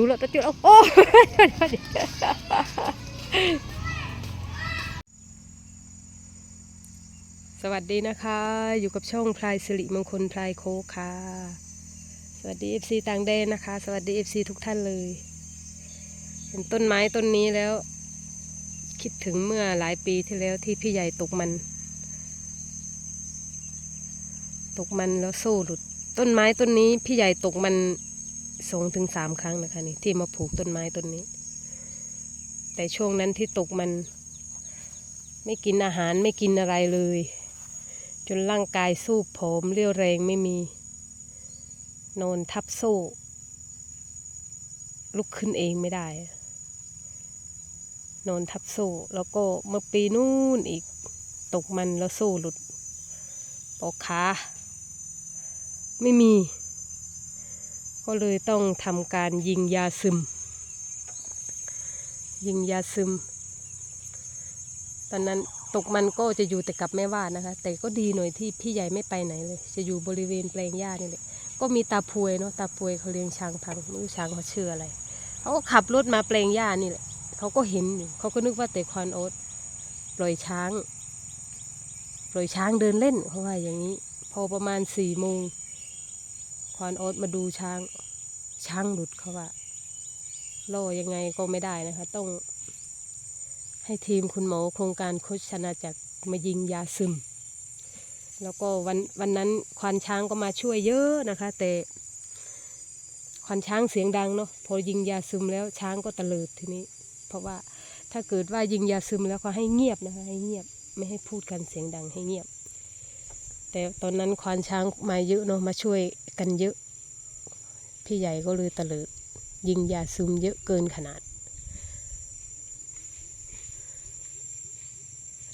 ูแล้วประตูแล้วโอ้สวัสดีนะคะ อยู่กับช่องพลายสิริมงคลพลายโคค่ะ สวัสดี FC ต่างแดนนะคะ สวัสดี FC ทุกท่านเลย เห็นต้นไม้ต้นนี้แล้ว คิดถึงเมื่อหลายปีที่แล้วที่พี่ใหญ่ตกมัน ตกมันแล้วโซ่หลุด ต้นไม้ต้นนี้พี่ใหญ่ตกมัน สองถึงสามครั้งนะคะนี่ที่มาผูกต้นไม้ต้นนี้ แต่ช่วงนั้นที่ตกมัน ไม่กินอาหารไม่กินอะไรเลย จนร่างกายสู้ผอมเรี่ยวแรงไม่มี นอนทับโซ่ลุกขึ้นเองไม่ได้ นอนทับโซ่แล้วก็เมื่อปีนู่นอีกตกมันแล้วโซ่หลุดปอกขาไม่มี ก็เลยต้องทำการยิงยาซึม ยิงยาซึม ตอนนั้นตกมันก็จะอยู่แต่กับแม่วาดนะคะ แต่ก็ดีหน่อยที่พี่ใหญ่ไม่ไปไหนเลย จะอยู่บริเวณแปลงหญ้านี่แหละก็มีตาพวยเนาะตาพวยเขาเลี้ยงช้างพังไม่รู้ช้างเขาชื่ออะไรเขาก็ขับรถมาแปลงหญ้านี่แหละเขาก็เห็นเขาก็นึกว่าแต่ควานโอ๊ตปล่อยช้าง ปล่อยช้างเดินเล่นเขาว่าอย่างนี้ พอประมาณสี่โมง วานโอ๊ตมาดูช้าง ช้างหลุดเขาว่าล่ยังไงก็ไม่ได้นะคะ ต้อง ให้ทีมคุณหมอโครงการโคชนาจักรมายิงยาซึม แล้วก็วันวันนั้นควานช้างก็มาช่วยเยอะนะคะ แต่ควานช้างเสียงดังเนาะพอยิงยาซึมแล้วช้างก็ตะเลิดทีนี้ เพราะว่าถ้าเกิดว่ายิงยาซึมแล้วก็ให้เงียบนะคะให้เงียบ ไม่ให้พูดกันเสียงดังให้เงียบ แต่ตอนนั้นควานช้างมาเยอะเนาะมาช่วยกันเยอะ พี่ใหญ่ก็เลยตะเลิดยิงยาซึมเยอะเกินขนาด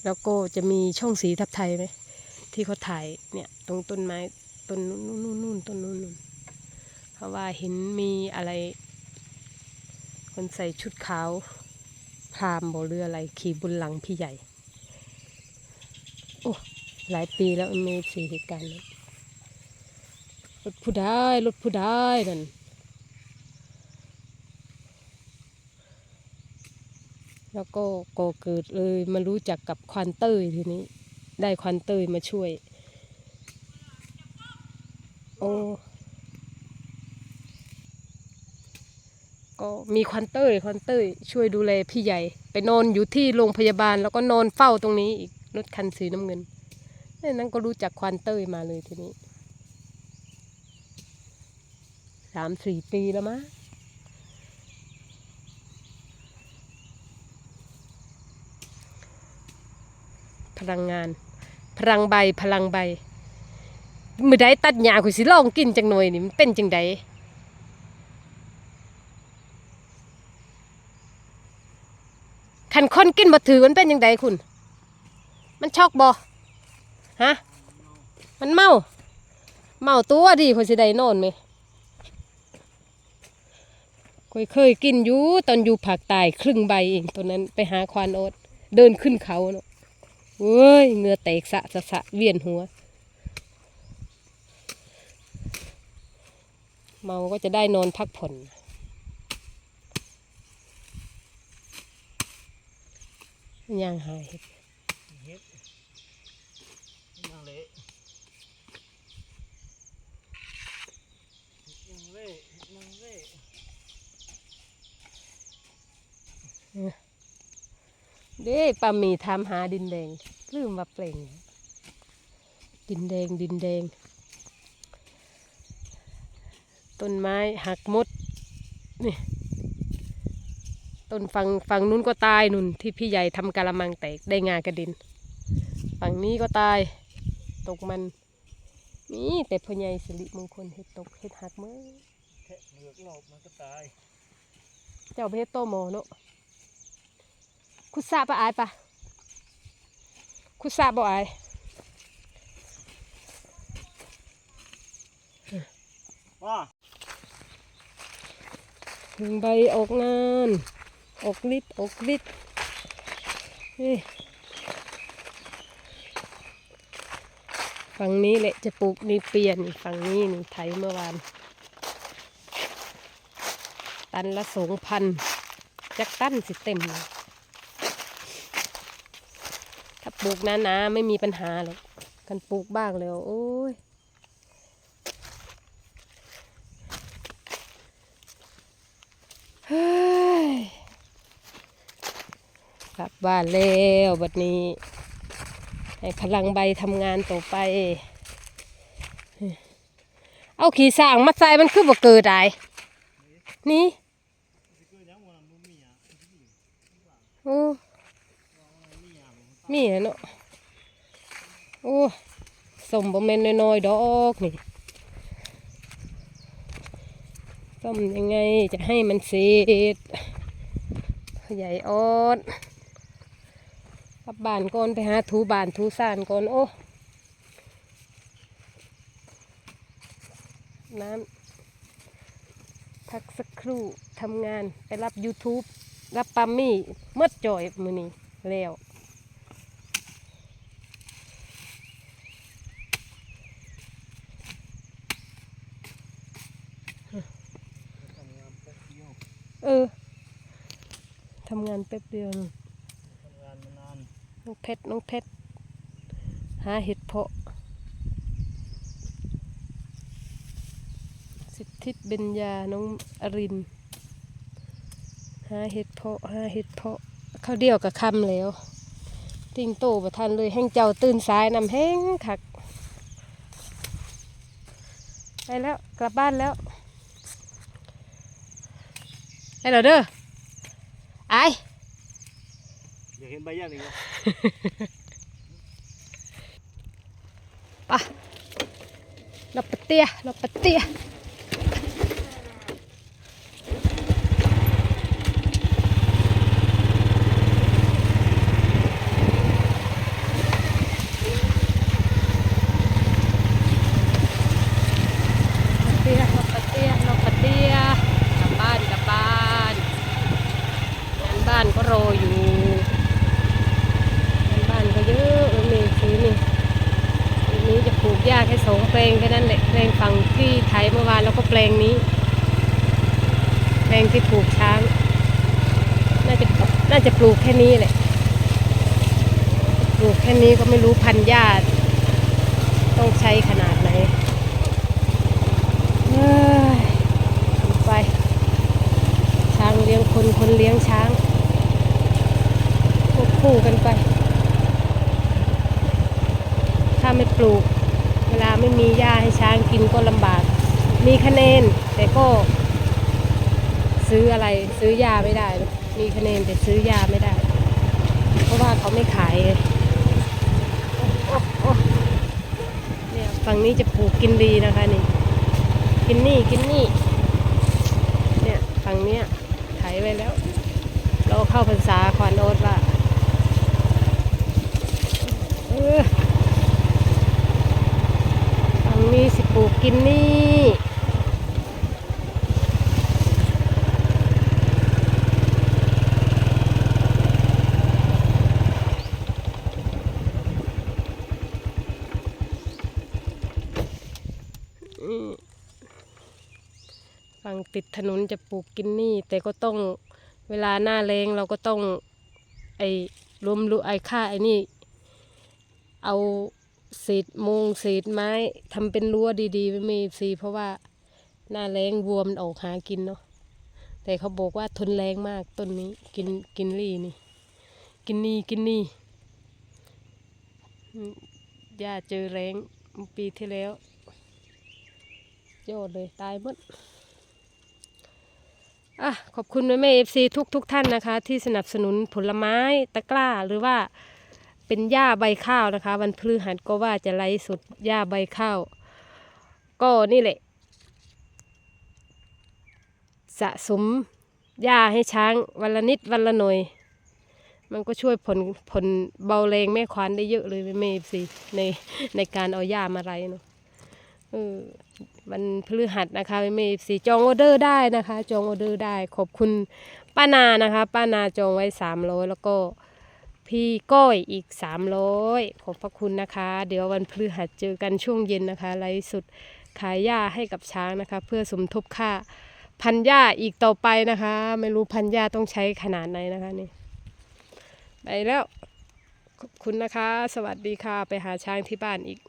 แล้วก็จะมีช่องสีทับไทยไหมที่เขาถ่ายเนี่ยตรงต้นไม้ต้นนู่นนู่นนู่นต้นนู่นนู่นเพราะว่าเห็นมีอะไร คนใส่ชุดขาวพรามบเรืออะไรขี่บนหลังพี่ใหญ่ โอ้ หลายปีแล้วมีสี่เหตุการณ์รถผู้ได้รถผู้ได้นั่นแล้วก็ก่อเกิดเลยมารู้จักกับควันเต้ยทีนี้ ได้ควันเต้ยมาช่วย โอ้ก็มีควันเต้ยควันเต้ยช่วยดูแลพี่ใหญ่ ไปนอนอยู่ที่โรงพยาบาลแล้วก็นอนเฝ้าตรงนี้อีกรถคันสีน้ำเงิน นั่นก็รู้จักควันเต้ยมาเลยทีนี้สามสี่ปีแล้วมั้งพลังงาน พลังใบพลังใบ มือใดตัดหญ้าข่อยสิลองกินจังหน่อยนี่มันเป็นจังใดคันคนกินบ่ถือมันเป็นจังใดคุณ มันช็อกบ่ ฮะ มันเมา เมาตัวดีข่อยสิได้นอนไหมข่อยเคยกินอยู่ตอนอยู่ภาคใต้ครึ่งใบเองตัวนั้นไปหาควานโอ๊ตเดินขึ้นเขาเนาะเว้ยเหงือแตกสะสะสะเวียนหัว เมาก็จะได้นอนพักผ่อนย่างหายเห็ด ยังเละยังเละยังเละเด้ปลาหมีทำหาดินแดงลืมว่าเปล่ง ดินแดงดินแดง ต้นไม้หักมดนี่ต้นฝั่งฝั่งนู้นก็ตายนุ่นที่พี่ใหญ่ทำกะละมังแตกได้งากระดิน ฝั่งนี้ก็ตาย ตกมันนี่แต่พ่อใหญ่สิริมงคลเห็ดตกเห็ดหักมือแทะเหลือกรอบมันก็ตาย เจ้าไปเฮ็ดโตโมเนาะคุซาปะอายปะคุซาบ่อายว่าถึงใบออกงาน ออกฤทธิ์ออกฤทธิ์เฮ้ย ฝั่งนี้แหละจะปลูกนี่เปลี่ยนฝั่งนี้นี่ไถเมื่อวาน ตันละสองพันจักตันสิเต็มเลยถ้าปลูกหนาๆไม่มีปัญหาหรอกกันปลูกบ้างแล้ว โอ้ยกลับบ้านแล้วบัดนี้ พลังใบทำงานต่อไป เอาขี่สร้างมาใส่มันคือบ่เกิดได้นี่โอ้มีเนาะโอ้สมบ่แม่นน้อยๆดอกนี่ต้มยังไงจะให้มันเสร็จใหญ่ออด กลับบ้านก่อนไปหาถูบ้านถูซ่านก่อนโอ้น้ำพักสักครู่ทำงานไปรับ YouTube รับปัมมี่เมื่อจ่อยมือนี้แล้วเดียวเออทำงานแป๊บเดียวนึง ทำงานมานาน น้องเพชรน้องเพชรหาเห็ดเพาะ สิทธิเบญญาน้องอรินหาเห็ดเพาะหาเห็ดเพาะเขาวเดียวกับคำแล้ว ติงโตประทันเลยแห้งเจ้าตื่นสายนำแห้งคักไปแล้วกลับบ้านแล้วไปแล้วเด้อไอ เห็นใบย่างอีกเหรอ ปะเราปะเตียเราปะเตียปะเตียเราปะเตียเราปะเตียกลับบ้านกลับบ้านงานบ้านก็รออยู่ ลูกหญ้าแค่สองแปลงแค่นั้นแหละแปลงฝั่งที่ไถเมื่อวานแล้วก็แปลงนี้ แปลงที่ปลูกช้าง น่าจะน่าจะปลูกแค่นี้แหละปลูกแค่นี้ก็ไม่รู้พันหญ้าต้องใช้ขนาดไหนไป ช้างเลี้ยงคนคนเลี้ยงช้างควบคู่กันไป ถ้าไม่ปลูก เวลาไม่มีหญ้าให้ช้างกินก็ลำบาก มีคะแนนแต่ก็ ซื้ออะไรซื้อหญ้าไม่ได้ มีคะแนนแต่ซื้อหญ้าไม่ได้ เพราะว่าเขาไม่ขายเนี่ยฝั่งนี้จะปลูกกินดีนะคะนี่ กินนี่กินนี่ เนี่ยฝั่งเนี้ยไถไว้แล้ว เราเข้าพรรษาขวานโอ๊ตว่าเออ ฝั่งนี้สิปลูกกินนี่ฝั่งติดถนนจะปลูกกินนี่ แต่ก็ต้องเวลาหน้าแรงเราก็ต้องไอ้รวมรูไอ้ค่าไอ้นี่ เอา เศษมงเศษไม้ทำเป็นรั้วดีๆ ไม่มีสีเพราะว่าหน้าแรงวัวมันออกหากินเนาะแต่เขาบอกว่าทนแรงมากต้นนี้กินกินรี่นี่ กินนี่กินนี่ย่าเจอแรงปีที่แล้วยอดเลยตายหมดอะขอบคุณแม่แม่เอฟซีทุกทุกท่านนะคะ ที่สนับสนุนผลไม้ตะกร้าหรือว่า เป็นหญ้าใบข้าวนะคะ วันพฤหัสก็ว่าจะไล่สุดหญ้าใบข้าว ก็นี่แหละ สะสมหญ้าให้ช้างวันละนิดวันละหน่อยมันก็ช่วยผลผลเบาแรงแม่ควานได้เยอะเลยแม่สิในในการเอาหญ้ามาไรเนาะเออวันพฤหัสนะคะแม่สิจองออเดอร์ได้นะคะ จองออเดอร์ได้ขอบคุณป้านานะคะ ป้านาจองไว้สามร้อยแล้วก็ พี่ก้อยอีก 300 ขอบพระคุณนะคะ เดี๋ยววันพฤหัสเจอกันช่วงเย็นนะคะไลสุดขายหญ้าให้กับช้างนะคะ เพื่อสมทบค่าพันหญ้าอีกต่อไปนะคะ ไม่รู้พันหญ้าต้องใช้ขนาดไหนนะคะนี่ไปแล้วขอบคุณนะคะ สวัสดีค่ะ ไปหาช้างที่บ้านอีก